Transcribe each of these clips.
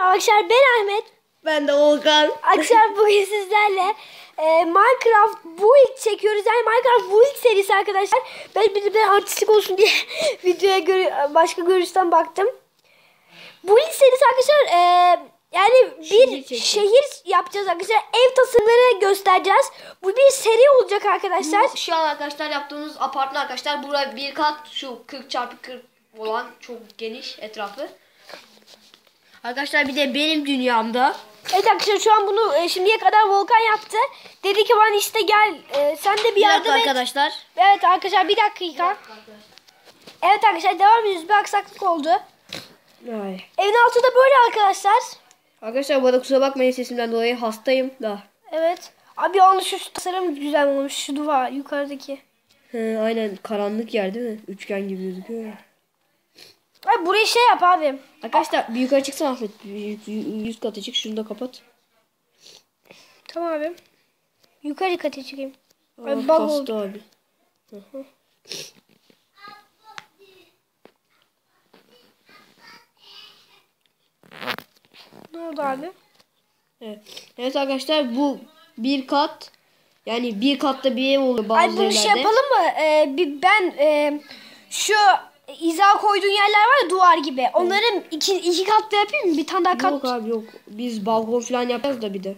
Arkadaşlar ben Ahmet. Ben de Volkan. Arkadaşlar bugün sizlerle e, Minecraft Build çekiyoruz. Yani Minecraft Build serisi arkadaşlar. Ben bir de artistik olsun diye videoya göre, başka görüşten baktım. Build serisi arkadaşlar e, yani bir Şehir şehir yapacağız arkadaşlar. Ev tasarımları göstereceğiz. Bu bir seri olacak arkadaşlar. Şu an arkadaşlar yaptığımız apartman arkadaşlar. Buraya bir kat şu 40 çarpı 40 olan çok geniş etrafı. Arkadaşlar bir de benim dünyamda. Evet arkadaşlar şu an bunu e, şimdiye kadar Volkan yaptı. Dedi ki bana işte gel e, sen de bir Bir dakika yardım et. arkadaşlar. Evet arkadaşlar bir dakika. Evet arkadaşlar devam ediyoruz. Bir aksaklık oldu. Ay. Evin altı da böyle arkadaşlar. Arkadaşlar arada kusura bakmayın sesimden dolayı hastayım da. Evet. Abi yalnız şu tasarım güzel olmuş. Şu duvar yukarıdaki. He, aynen karanlık yer değil mi? Üçgen gibi gözüküyor ya. Abi burayı şey yap abi. Arkadaşlar bir yukarı çıksana Ahmet. Yüz katı çık şunu da kapat. Tamam abi. Yukarı kata çıkayım. Ay, Aa, bug oldu. abi. Ne oldu abi? Evet. evet arkadaşlar bu bir kat yani bir katta bir ev oluyor bazı Ay bunu şey yapalım mı? Ee, bir ben e, şu izah koyduğun yerler var ya duvar gibi. Onların iki, iki katlı yapayım mı? Bir tane daha kat. Yok abi yok. Biz balkon falan yapacağız da bir de.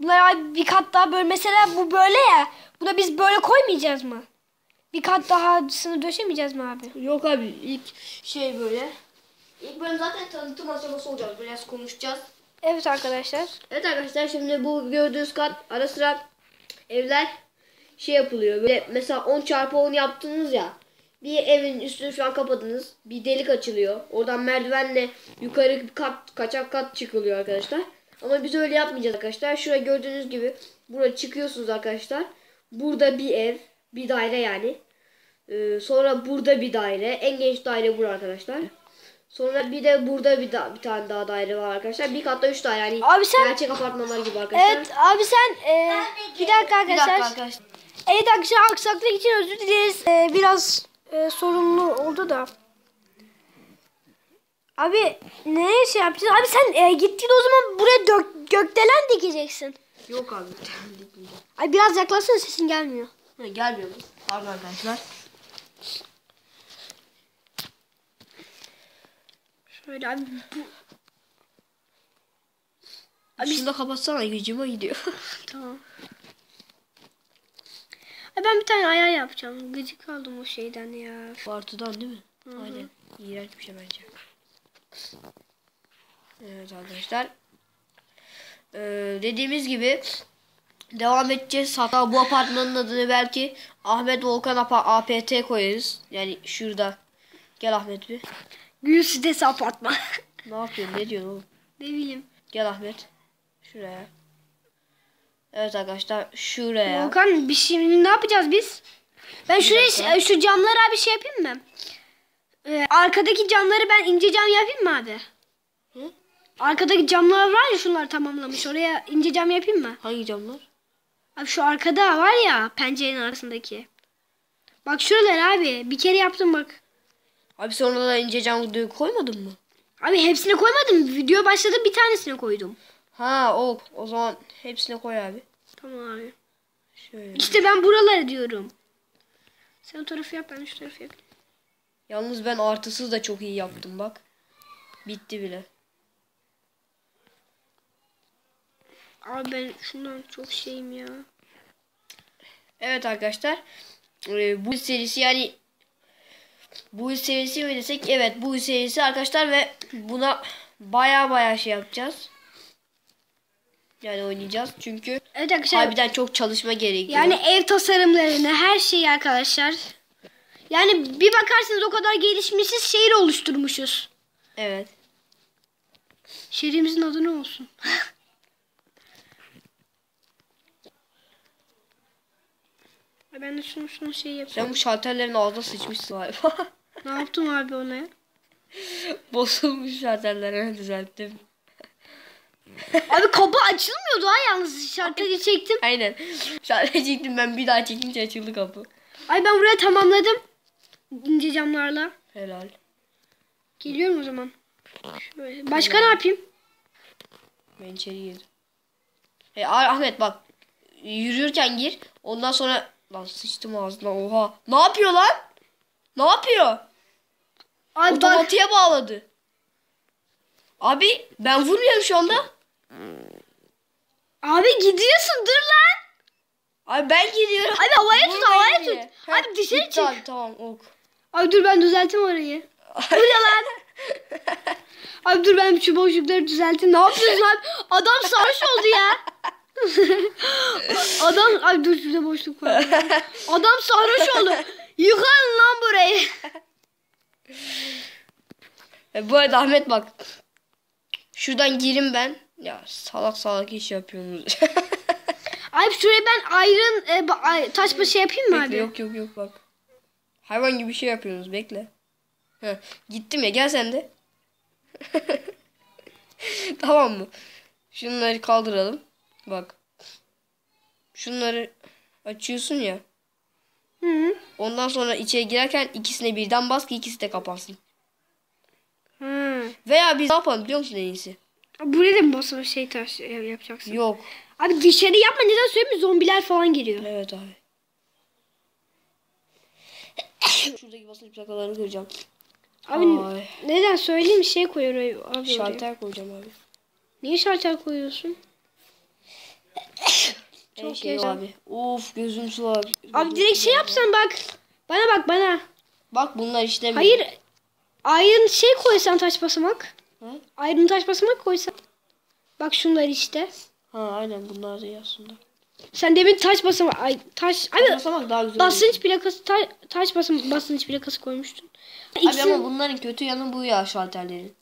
Bunlar abi bir kat daha böyle mesela bu böyle ya. Buna biz böyle koymayacağız mı? Bir kat daha sınır döşemeyeceğiz mi abi? Yok abi ilk şey böyle. İlk bölüm zaten tanıtım aşaması olacak. Biraz konuşacağız. Evet arkadaşlar. Evet arkadaşlar şimdi bu gördüğünüz kat ara sıra evler şey yapılıyor. Böyle mesela 10 çarpı 10 yaptınız ya. Bir evin üstünü falan kapadınız. Bir delik açılıyor. Oradan merdivenle yukarı bir kat kaçak kat çıkılıyor arkadaşlar. Ama biz öyle yapmayacağız arkadaşlar. Şuraya gördüğünüz gibi buraya çıkıyorsunuz arkadaşlar. Burada bir ev, bir daire yani. Ee, sonra burada bir daire. En geniş daire bu arkadaşlar. Sonra bir de burada bir, da, bir tane daha daire var arkadaşlar. Bir katta üç daire yani. Abi sen- Gerçek apartmanlar gibi arkadaşlar. Evet abi sen e, bir dakika Bir arkadaşlar. dakika arkadaşlar. Evet arkadaşlar aksaklık için özür dileriz. E, biraz e, sorunlu oldu da. Abi ne şey yapacağız? Abi sen e, gittiğinde o zaman buraya dök, gökdelen dikeceksin. Yok abi. Ay biraz yaklaşsana sesin gelmiyor. Ha, Gelmiyor mu? Pardon arkadaşlar. Şöyle abi bu. Abi şunu da kapatsana gücüme gidiyor. Tamam. Ay ben bir tane ayar yapacağım. Gıcık kaldım o şeyden ya. Bartu'dan değil mi? Aynen. İğrenç bir şey bence. Evet arkadaşlar. Ee, dediğimiz gibi devam edeceğiz. Hatta bu apartmanın adını belki Ahmet Volkan Apa- APT koyarız. Yani şurada. Gel Ahmet bir. Gül sitesi apartman. Ne yapıyorsun? Ne diyorsun oğlum? ne bileyim. Gel Ahmet. Şuraya. Evet arkadaşlar şuraya. Volkan bir şimdi ne yapacağız biz? Ben şuraya şu camları abi şey yapayım mı? Ee, arkadaki camları ben ince cam yapayım mı abi? Hı? Arkadaki camlar var ya şunlar tamamlamış. Oraya ince cam yapayım mı? Hangi camlar? Abi şu arkada var ya pencerenin arasındaki. Bak şuralar abi. Bir kere yaptım bak. Abi sonra da ince cam koymadın mı? Abi hepsini koymadım. Video başladı bir tanesini koydum. Ha o o zaman hepsine koy abi. Tamam abi. Şöyle. İşte ben buraları diyorum. Sen o tarafı yap ben şu tarafı yapayım. Yalnız ben artısız da çok iyi yaptım bak. Bitti bile. Abi ben şundan çok şeyim ya. Evet arkadaşlar. Ee, bu serisi yani bu serisi mi desek? Evet bu serisi arkadaşlar ve buna baya baya şey yapacağız. Yani oynayacağız çünkü Evet arkadaşlar. harbiden çok çalışma gerekiyor. Yani ev tasarımlarını her şeyi arkadaşlar. Yani bir bakarsınız o kadar gelişmişiz şehir oluşturmuşuz. Evet. Şehrimizin adı ne olsun? Ben de şunu şunu şey yapayım. Sen bu şalterlerin ağzına sıçmışsın galiba. Ne yaptım abi ona ya? Bozulmuş şalterler hemen düzelttim. Abi kapı açılmıyordu ha yalnız şarkıyı çektim. Aynen. Şalter çektim ben bir daha çekince açıldı kapı. Ay ben buraya tamamladım. İnce camlarla. Helal. Geliyorum o zaman. Şöyle. Başka ne yapayım? Ben içeri girdim. Ah- Ahmet bak. Yürürken gir. Ondan sonra lan sıçtım ağzına oha. Ne yapıyor lan? Ne yapıyor? Abi bak. Otomatiğe bağladı. Abi ben vurmuyorum şu anda. Abi gidiyorsun dur lan. Abi ben gidiyorum. Abi havaya tut Vurmayın havaya tut. Abi dışarı gitti çık. Abi, tamam ok. Abi dur ben düzelteyim orayı. Bu ne lan? Abi dur ben şu boşlukları düzelteyim. Ne yapıyorsun abi? Adam sarhoş oldu ya. Adam ay dur şurada boşluk var. Adam sarhoş oldu. Yıkan lan burayı. E, bu arada Ahmet bak. Şuradan girin ben. Ya salak salak iş yapıyorsunuz. Abi şuraya ben iron e, ba- ay- taş başı yapayım mı bekle abi? yok yok yok bak. Hayvan gibi bir şey yapıyorsunuz bekle. Heh, gittim ya gel sen de. tamam mı? Şunları kaldıralım. Bak. Şunları açıyorsun ya. Hı -hı. Ondan sonra içeri girerken ikisine birden bas ki ikisi de kapansın. Hı. Veya biz ne yapalım biliyor musun en iyisi? Buraya da mı basma şey taş ev yapacaksın? Yok. Abi dışarı yapma neden söyleyeyim? Zombiler falan geliyor. Evet abi. Şuradaki basınç plakalarını kıracağım. Abi Ay. neden söyleyeyim şey koyuyor abi oraya. Şalter koyacağım abi. Niye şalter koyuyorsun? Çok şey güzel. abi. Of gözüm sular. Abi direkt şey yapsan bak. Bana bak bana. Bak bunlar işlemiyor. Hayır. Iron şey koysan taş basamak. Iron taş basamak koysan. Bak şunlar işte. Ha aynen bunlar da aslında. Sen demin taş basamak ay taş abi Basamak daha güzel basınç plakası ta, taş basım basınç plakası koymuştun. olur. Abi İkisini- ama bunların kötü yanı bu ya şalterlerin.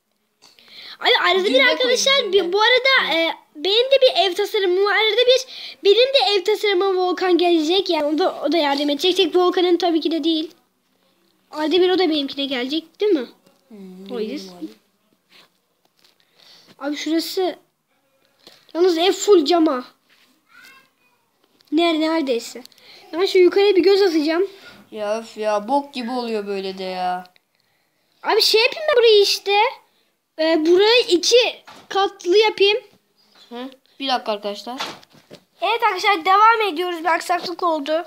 Abi arada bir arkadaşlar bir, bu arada e, benim de bir ev tasarımım var. Arada bir benim de ev tasarımım Volkan gelecek. Yani o da, o da yardım edecek. Tek Volkan'ın tabii ki de değil. Arada bir o da benimkine gelecek değil mi? Hmm, O yüz. Abi. Şurası yalnız ev full cama. Ner neredeyse. Ben şu yukarıya bir göz atacağım. Ya öf ya bok gibi oluyor böyle de ya. Abi şey yapayım ben burayı işte. Ee, burayı iki katlı yapayım. Hı? Bir dakika arkadaşlar. Evet arkadaşlar devam ediyoruz. Bir aksaklık oldu.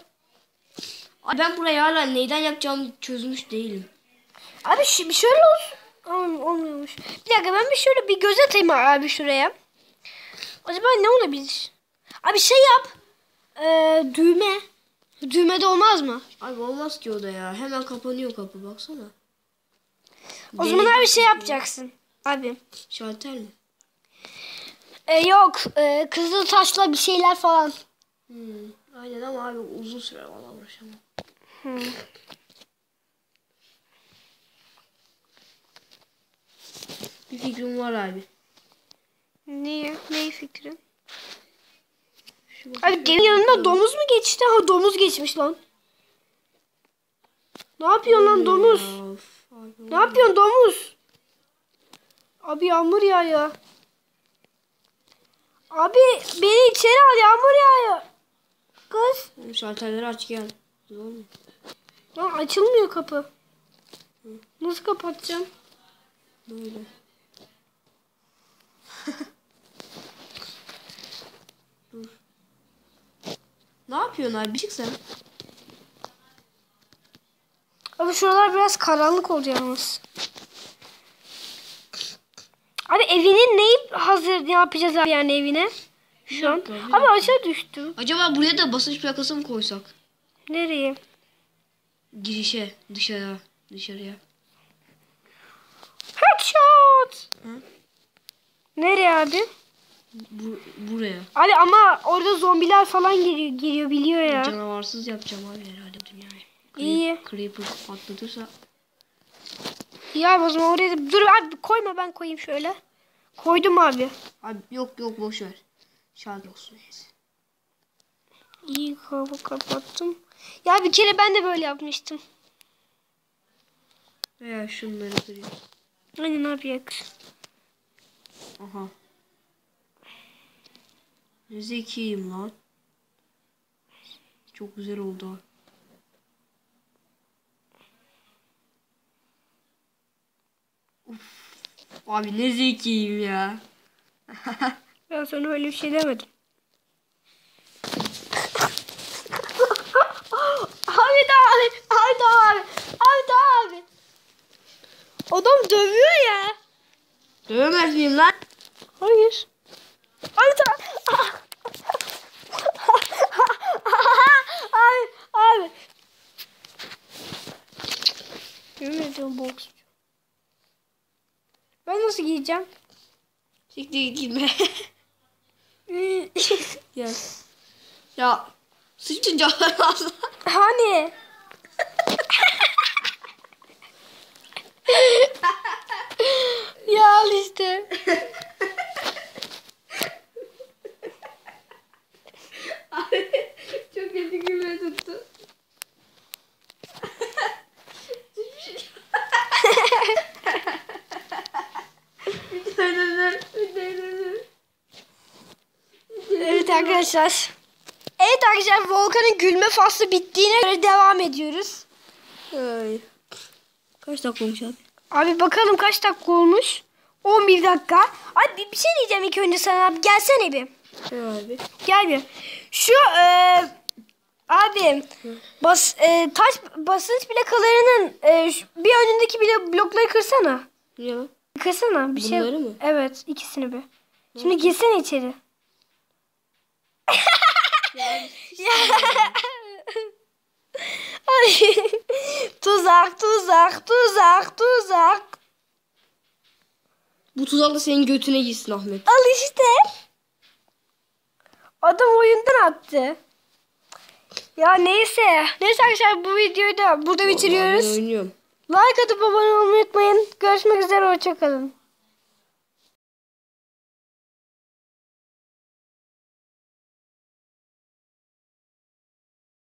Abi ben burayı hala neyden yapacağımı çözmüş değilim. Abi bir şöyle olsun. Ol- olmuyormuş. Bir dakika ben bir şöyle bir göz atayım abi şuraya. Acaba ne olabilir? Abi şey yap. Ee, düğme. Düğme de olmaz mı? Abi olmaz ki o da ya. Hemen kapanıyor kapı baksana. O zaman abi şey yapacaksın. Abi. Şalter mi? Ee, yok. Ee, kızıl taşla bir şeyler falan. Hmm. Aynen ama abi uzun süre valla uğraşamam. Bir fikrim var abi. Niye? Ne fikrin? Abi demin yanında domuz mu geçti? Ha domuz geçmiş lan. Ne yapıyorsun lan domuz? Ne yapıyorsun domuz? Abi yağmur yağıyor. Abi beni içeri al yağmur yağıyor. Kız. Oğlum Şalterleri aç gel. Lan açılmıyor kapı. Nasıl kapatacağım? Böyle. Dur. Ne yapıyorsun abi? Çık sen. Abi şuralar biraz karanlık oldu yalnız. Abi evinin neyi hazır ne yapacağız abi yani evine? Şu an. Abi aşağı düştü. Acaba buraya da basınç plakası mı koysak? Nereye? Girişe, dışarıya, dışarıya. Headshot. Hı? Nereye abi? Bu, buraya. Abi ama orada zombiler falan geliyor, geliyor biliyor ya. Canavarsız yapacağım abi herhalde dünyayı. İyi. Creeper patlatırsa İyi abi o zaman oraya da... Dur abi koyma ben koyayım şöyle. Koydum abi. Abi yok yok boş ver. Şarj olsun neyse. İyi kapı kapattım. Ya bir kere ben de böyle yapmıştım. Veya şunları kırayım. Aynen abi yak. Aha. Ne zekiyim lan. Çok güzel oldu. Uf. Abi ne zekiyim ya. Ben sana öyle bir şey demedim. abi de abi. Abi de abi. Abi de abi. Adam dövüyor ya. Dövemez miyim lan? Hayır. De abi. Abi. Yemin ediyorum boksçu. Ben nasıl giyeceğim? Siktir git gitme. ya. Ya. Sıçtın canlar lazım. hani? ya al işte. Çok kötü gülme tuttu. Evet arkadaşlar. Evet arkadaşlar Volkan'ın gülme faslı bittiğine göre devam ediyoruz. Ay. Kaç dakika olmuş abi? Abi bakalım kaç dakika olmuş? 11 dakika. Abi bir, şey diyeceğim ilk önce sana abi. Gelsene bir. Abi? Gel bir. Şu e, abi bas, e, taş basınç plakalarının e, şu- bir önündeki bile blokları kırsana. Ya. Kırsana bir şey. Bunları mı? Evet ikisini bir. Şimdi girsene içeri. Ay. Tuzak tuzak tuzak tuzak. Bu tuzak da senin götüne gitsin Ahmet. Al işte. Adam oyundan attı. Ya neyse. Neyse arkadaşlar bu videoyu da burada bitiriyoruz. Like atıp abone olmayı unutmayın. Görüşmek üzere. Hoşçakalın.